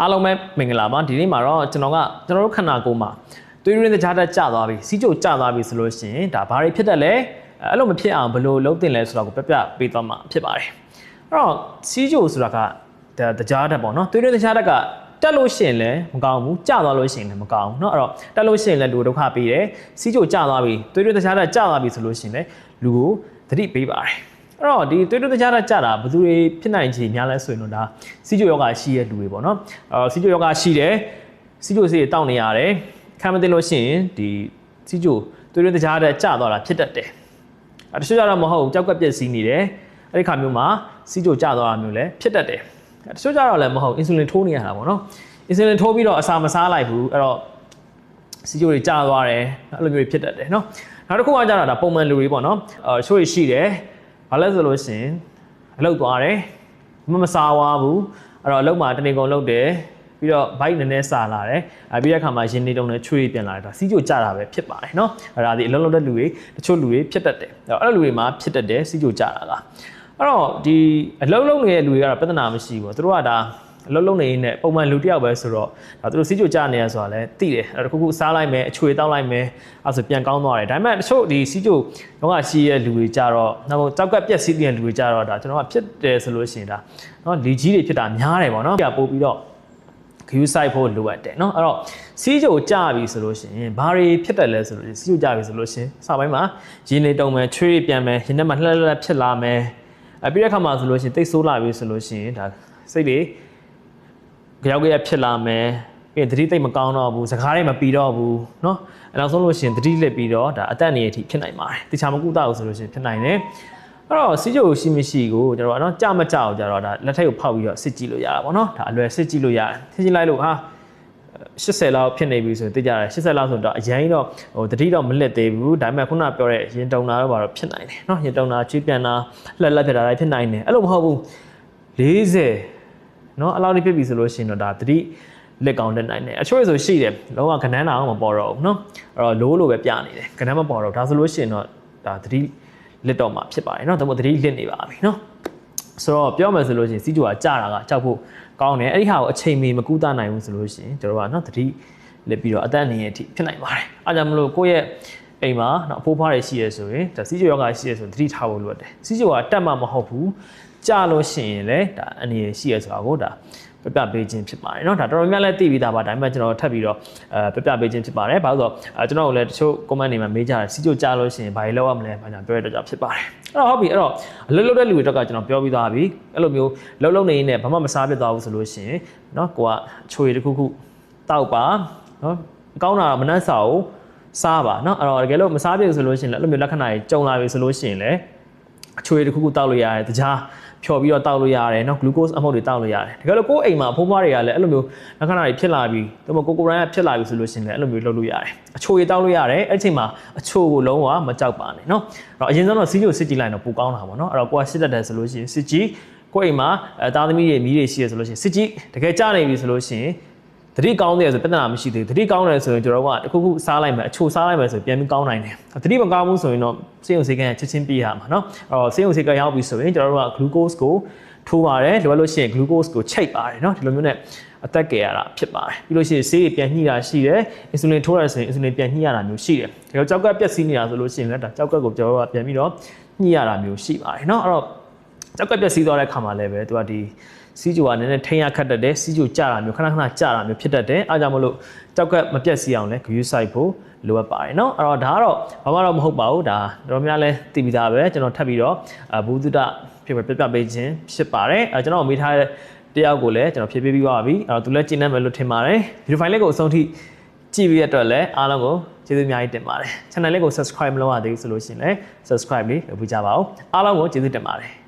အားလုံးပဲမင်္ဂလာပါဒီနေ့မှာတော့ကျွန်တော်ကကျွန်တော်တို့ခန္ဓာကိုယ်မှာသွေးရင်းတကြားတက်ကျသွားပြီစီးကြိုကျသွားပြီဆိုလို့ရှိရင်ဒါဘာတွေဖြစ်တတ်လဲအဲ့လိုမဖြစ်အောင်ဘယ်လိုလုပ်တင်လဲဆိုတော့ကိုပြပြပေးသွားမှာဖြစ်ပါတယ်အဲ့တော့စီးကြိုဆိုတာကဒါတကြားတက်ပေါ့နော်သွေးရင်းတကြားတက်ကတက်လို့ရှိရင်လည်းမကောင်းဘူးကျသွားလို့ရှိရင်လည်းမကောင်းဘူးเนาะအဲ့တော့တက်လို့ရှိရင်လည်းလူဒုက္ခပေးတယ်စီးကြိုကျသွားပြီသွေးရင်းတကြားတက်ကျသွားပြီဆိုလို့ရှိရင်လည်းလူကိုသတိပေးပါတယ် အဲ့တော့ဒီသွေးတိုးတကြားတာကြတာဘယ်သူတွေဖြစ်နိုင်ချေများလဲဆိုရင်တော့ဒါစီဂျိုယောဂရှိရဲ့လူတွေပေါ့နော်အော်စီဂျိုယောဂရှိတယ်စီဂျိုဆေးတောက်နေရတယ်ခံမသိလို့ရှိရင်ဒီစီဂျိုသွေးတိုးတကြားတဲ့ကြသွားတာဖြစ်တတ်တယ်အဲတချို့ကြတော့မဟုတ်ဘူးကြောက်ကပ်ပြက်စီးနေတယ်အဲ့ဒီခါမျိုးမှာစီဂျိုကြသွားတာမျိုးလည်းဖြစ်တတ်တယ်အဲတချို့ကြတော့လည်းမဟုတ်အင်ဆူလင်ထိုးနေရတာပေါ့နော်အင်ဆူလင်ထိုးပြီးတော့အစာမစားလိုက်ဘူးအဲ့တော့စီဂျိုတွေကျသွားတယ်အဲ့လိုမျိုးတွေဖြစ်တတ်တယ်နော်နောက်တစ်ခုကကြတော့ဒါပုံမှန်လူတွေပေါ့နော်အဲချို့ရှိတယ် ဘာလဲဆိုလို့ရှိရင်အလုပ်သွားတယ်မမစားဝါဘူးအဲ့တော့အလုပ်မှာတနေကုန်လုပ်တယ်ပြီးတော့ဘိုက်နည်းနည်းစာလာတယ်အဲပြီးတဲ့အခါမှာရင်းနေတုံးနဲ့ချွေးပြန်လာတယ်ဒါစီးကြိုကြတာပဲဖြစ်ပါတယ်เนาะအဲ့ဒါဒီအလုံးလုံးတဲ့လူတွေတချို့လူတွေဖြစ်တတ်တယ်အဲ့တော့အဲ့လိုလူတွေမှာဖြစ်တတ်တယ်စီးကြိုကြတာကအဲ့တော့ဒီအလုံးလုံးနေတဲ့လူတွေကတော့ပြဿနာမရှိဘူးသူတို့ကဒါ အလုံးလုံးနေနေပုံမှန်လူတစ်ယောက်ပဲဆိုတော့ဒါသူတို့စီးကြိုကြနေရဆိုတာလည်းသိတယ်အဲ့တော့ခုခုစားလိုက်မယ်အချွေတောက်လိုက်မယ်အဲ့ဆိုပြန်ကောင်းသွားတယ်ဒါပေမဲ့တချို့ဒီစီးကြိုတော့ကရှိရဲ့လူတွေကြတော့နောက်ကြောက်ကက်ပြက်စီးတဲ့လူတွေကြတော့ဒါကျွန်တော်ကဖြစ်တယ်ဆိုလို့ရှိရင်ဒါနော်လီကြီးတွေဖြစ်တာများတယ်ပေါ့နော်ပြပို့ပြီးတော့ ဂယူးဆိုင်ဖို့လိုအပ်တယ်เนาะအဲ့တော့စီးကြိုကြပြီဆိုလို့ရှိရင်ဘာတွေဖြစ်တယ်လဲဆိုလို့စီးကြိုကြပြီဆိုလို့ရှိရင်စပိုင်းမှာရင်းနေတုံမယ်ချွေးပြန်မယ်ရင်ထဲမှာလှက်လှက်ဖြစ်လာမယ်အပြီးတဲ့ခါမှာဆိုလို့ရှိရင်တိတ်ဆိုးလာပြီဆိုလို့ရှိရင်ဒါစိတ်တွေ ကြောက်ကြရဖြစ်လာမယ်ပြီးရင်သတိသိပ်မကောင်းတော့ဘူးစကားတွေမပီတော့ဘူးเนาะအဲနောက်ဆုံးလို့ရှိရင်သတိလက်ပြီးတော့ဒါအသက်အန္တရာယ်အထိဖြစ်နိုင်ပါတယ်တခြားမကူတာဘူးဆိုလို့ရှိရင်ဖြစ်နိုင်တယ်အဲ့တော့စီးကြိုရှိမရှိကိုကျွန်တော်ကနော်ကြမကြအောင်ကြတော့ဒါလက်ထက်ကိုဖောက်ပြီးတော့စစ်ကြည့်လို့ရတာပေါ့နော်ဒါအလွယ်စစ်ကြည့်လို့ရတယ်စစ်ကြည့်လိုက်လို့ဟာ80လောက်ဖြစ်နေပြီဆိုရင်သိကြတယ်80လောက်ဆိုတော့အရင်တော့ဟိုတတိတော့မလက်သေးဘူးဒါပေမဲ့ခုနပြောတဲ့ရင်တုံတာတော့ဘာတော့ဖြစ်နိုင်တယ်နော်ရင်တုံတာချွေးပြန်တာလှက်လက်ဖြစ်တာတွေဖြစ်နိုင်တယ်အဲ့လိုမဟုတ်ဘူး40 နော်အလောက်လေးဖြစ်ပြီဆိုလို့ရှိရင်တော့ဒါတတိလက်ကောင်းတက်နိုင်တယ်အချို့ဆိုရှိတယ်လုံးဝခဏန်းတာအောင်မပေါ်တော့ဘူးနော်အဲ့တော့လိုးလိုပဲပြနေတယ်ခဏန်းမပေါ်တော့ဒါဆိုလို့ရှိရင်တော့ဒါတတိလက်တော့မှာဖြစ်ပါတယ်နော်ဒါမှမဟုတ်တတိလစ်နေပါပြီနော်ဆိုတော့ပြောမယ်ဆိုလို့ရှိရင်စီးကြွားကြတာကကြောက်ဖို့ကောင်းတယ်အဲ့ဒီဟာကိုအချိန်မီမကူးတနိုင်ဘူးဆိုလို့ရှိရင်ကျွန်တော်ကနော်တတိလက်ပြီးတော့အသက်အနေနဲ့အထိဖြစ်နိုင်ပါတယ်အားကြောင့်မလို့ကိုယ့်ရဲ့အိမ်မှာနော်အဖိုးဖွားတွေရှိရဆိုရင်ဒါစီးကြွားယောဂရှိရဆိုတတိထားဖို့လိုတယ်စီးကြွားကတက်မှမဟုတ်ဘူး ကြလို့ရှိရင်လည်းဒါအနေနဲ့ရှိရဆိုတာကိုဒါပြပြပေးခြင်းဖြစ်ပါတယ်เนาะဒါတော်တော်များများလည်းသိပြီးသားပါဒါပေမဲ့ကျွန်တော်ထပ်ပြီးတော့အဲပြပြပေးခြင်းဖြစ်ပါတယ်ဘာလို့ဆိုတော့ကျွန်တော်တို့လည်းတချို့ comment တွေမှာမေးကြတယ်စီကြိုကြားလို့ရှိရင်ဘာတွေလုပ်ရမလဲဘာညာပြောရတဲ့ကြောင့်ဖြစ်ပါတယ်အဲ့တော့ဟုတ်ပြီအဲ့တော့အလုပ်လုပ်တဲ့လူတွေတော့ကကျွန်တော်ပြောပြီးသားပြီအဲ့လိုမျိုးလှုပ်လှုပ်နေနေဘာမှမစားဖြစ်သွားဘူးဆိုလို့ရှိရင်เนาะကိုကချွေတစ်ခုခုတောက်ပါเนาะကောင်းတာမနှက်စာကိုစားပါเนาะအဲ့တော့တကယ်လို့မစားဖြစ်ဘူးဆိုလို့ရှိရင်လည်းအဲ့လိုမျိုးလက္ခဏာတွေကြုံလာပြီဆိုလို့ရှိရင်လည်း အချွေတစ်ခုခုတောက်လို့ရတယ်တခြားဖြော်ပြီးတော့တောက်လို့ရတယ်နော် glucose အမှုတ်တွေတောက်လို့ရတယ်တကယ်လို့ကိုယ်အိမ်မှာအဖိုးမတွေကလည်းအဲ့လိုမျိုးလက္ခဏာတွေဖြစ်လာပြီးဒါပေမဲ့ကိုကိုရိုင်းကဖြစ်လာပြီဆိုလို့ရှိရင်လည်းအဲ့လိုမျိုးလုပ်လို့ရတယ်အချိုတွေတောက်လို့ရတယ်အဲ့ချိန်မှာအချိုကိုလုံးဝမကြောက်ပါနဲ့နော်အဲ့တော့အရင်ဆုံးတော့စီးကျိုစစ်ကြည့်လိုက်တော့ပိုကောင်းတာပေါ့နော်အဲ့တော့ကိုကစစ်တတ်တယ်ဆိုလို့ရှိရင်စစ်ကြည့်ကိုယ့်အိမ်မှာအသားသမီးတွေမိတွေရှိရဆိုလို့ရှိရင်စစ်ကြည့်တကယ်ကြနိုင်ပြီဆိုလို့ရှိရင် တတိကောင်းတယ်ဆိုပြဿနာမရှိသေးဘူးတတိကောင်းတယ်ဆိုရင်ကျွန်တော်ကတခုခုစားလိုက်မယ်အချိုစားလိုက်မယ်ဆိုပြန်ပြီးကောင်းနိုင်တယ်တတိမကောင်းဘူးဆိုရင်တော့စေယုံစေကန်းချက်ချင်းပြေးရမှာเนาะအဲ့တော့စေယုံစေကန်းရောက်ပြီဆိုရင်ကျွန်တော်တို့က glucose ကိုထိုးပါတယ်လိုအပ်လို့ရှိရင် glucose ကိုချိတ်ပါတယ်เนาะဒီလိုမျိုးနဲ့အသက်ကယ်ရတာဖြစ်ပါတယ်ပြီးလို့ရှိရင်ဆေးတွေပြန်ညှိတာရှိတယ် insulin ထိုးရဆိုရင် insulin ပြန်ညှိရတာမျိုးရှိတယ်ဒါကြောင့်ကြောက်ကပ်ပျက်စီးနေတာဆိုလို့ရှိရင်လည်းဒါကြောက်ကပ်ကိုကျွန်တော်တို့ကပြန်ပြီးတော့ညှိရတာမျိုးရှိပါတယ်เนาะအဲ့တော့ကြောက်ကပ်ပျက်စီးသွားတဲ့ခါမှာလည်းပဲသူကဒီ စီးကြိုကနည်းနည်းထိန်းရခတ်တတ်တယ်စီးကြိုကြတာမျိုးခဏခဏကြတာမျိုးဖြစ်တတ်တယ်အားကြောင့်မလို့ကြောက်ကပ်မပြတ်စီအောင်လဲဂရုစိုက်ဖို့လိုအပ်ပါတယ်เนาะအဲ့တော့ဒါကတော့ဘာမှတော့မဟုတ်ပါဘူးဒါတော်များလဲသိပြီးသားပဲကျွန်တော်ထပ်ပြီးတော့ဘူးတုဒဖြစ်ပြပြပေးခြင်းဖြစ်ပါတယ်အဲကျွန်တော်မေးထားတဲ့တယောက်ကိုလည်းကျွန်တော်ဖြည့်ပေးပြီးပါပြီအဲ့တော့သူလည်းကျင်းနေမယ်လို့ထင်ပါတယ်ဗီဒီယိုဖိုင်လေးကိုအဆုံးထိကြည့်ပြီးရတဲ့အတွက်လည်းအားလုံးကိုကျေးဇူးအများကြီးတင်ပါတယ် channel လေးကို subscribe မလုပ်ရသေးဘူးဆိုလို့ရှိရင်လည်း subscribe လေးလုပ်ပေးကြပါဦးအားလုံးကိုကျေးဇူးတင်ပါတယ်